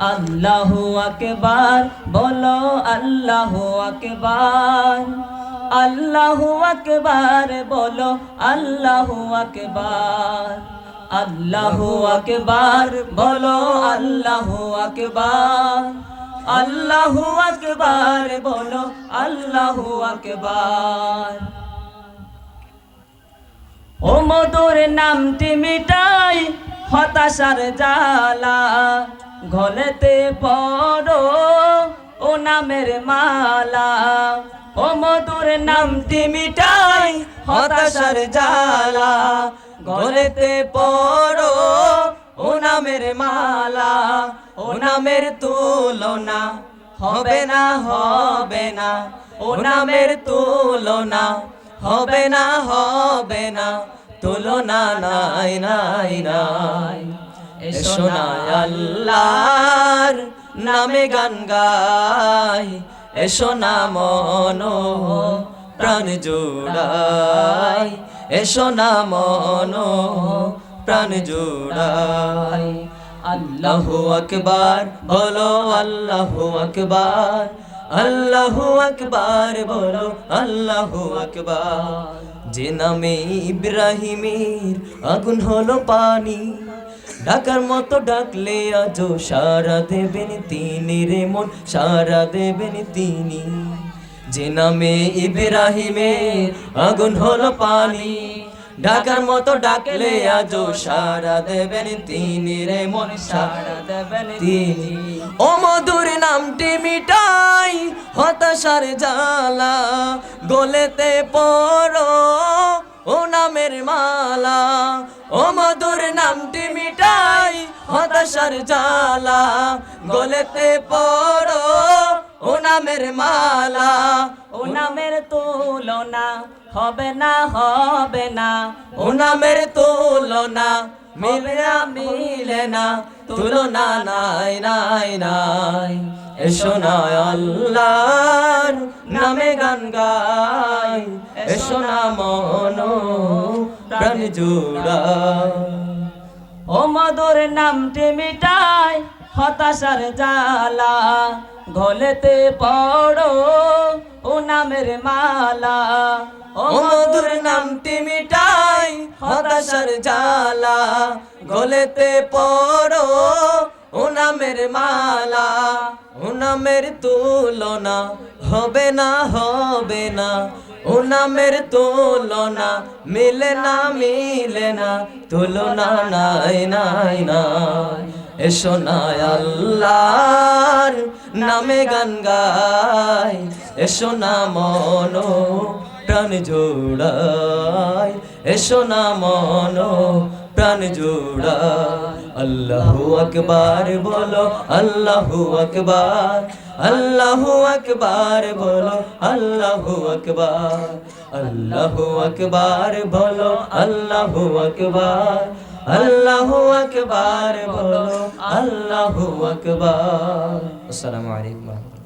আল্লাহ আকবার, বলো আল্লাহ আকবার। আল্লাহু আকবার, বলো আল্লাহু আকবার। আল্লাহু আকবার, বলো আল্লাহু আকবার। আল্লাহু আকবার, বলো আল্লাহু আকবার। ও মধুর নামটি মিটাই হতাশার জালা ঘলেতে পড়ো ও নামের মালা। ও মধুর নামটি মিটাই হতাশার জালা ঘরেতে পড়ো ও নামের মালা। ও নামের তুলনা হবে না হবে না। ও নামের তুলনা হবে না হবে না। তুলনা নাই নাই নাই। এসো না আল্লাহর নামে গান গাই। এসো না মন প্রাণ জোড়াই। এসো না মন প্রাণ জোড়াই। আল্লাহু আকবার বলো আল্লাহু আকবার। আল্লাহু আকবার বলো আল্লাহু আকবার। যে নামে ইব্রাহিমের আগুন হলো পানি ডাকার মতো ডাকলে আজও সারা দেবেন তিনি রে মন, সারা দেবেন তিনি। যে নামে ইব্রাহিমের আগুন হলো পানি, ডাকার মতো ডাকলে আজও সারা দেবেন তিনি রে মন, সারা দেবেন তিনি। ও মধুর নামটি মিটাই হতাশার জালা গলেতে পর ও নামের মালা। ও মধুর নামটি মিটাই হতাশার জালা গলেতে পড়ো ও নামের মালা। ও নামের তুলনা হবে না হবে না। ও নামের তুলনা মিলে না মিলে না, তুলনা নাই নাই নাই। এসো না আল্লাহর নামে গান গাই। এসো না মন প্রাণ জোড়া। ও মধুর নামটি মিটাই হতাশার জালা ঘলেতে পড়ো ও নামের মালা। ও মধুর নামটি মিটাই হতাশার জালা গলেতে পড়ো ও নামের মালা, ও নামের তুলনা, হবে না হবে না। ও নামের তুলনা, মিলে না মিলে না, তুলনা নাই নাই নাই। এসো না আল্লাহর নামে গান গাই, এসো না মন প্রাণ জোড়াই, এসো না মন প্রাণ জোড়া আল্লাহু আকবার বলো আল্লাহু আকবার আল্লাহু আকবার বলো আল্লাহু আকবার আল্লাহু আকবার বলো আল্লাহু আকবার আল্লাহু আকবার বলো আল্লাহু আকবার আসসালামু আলাইকুম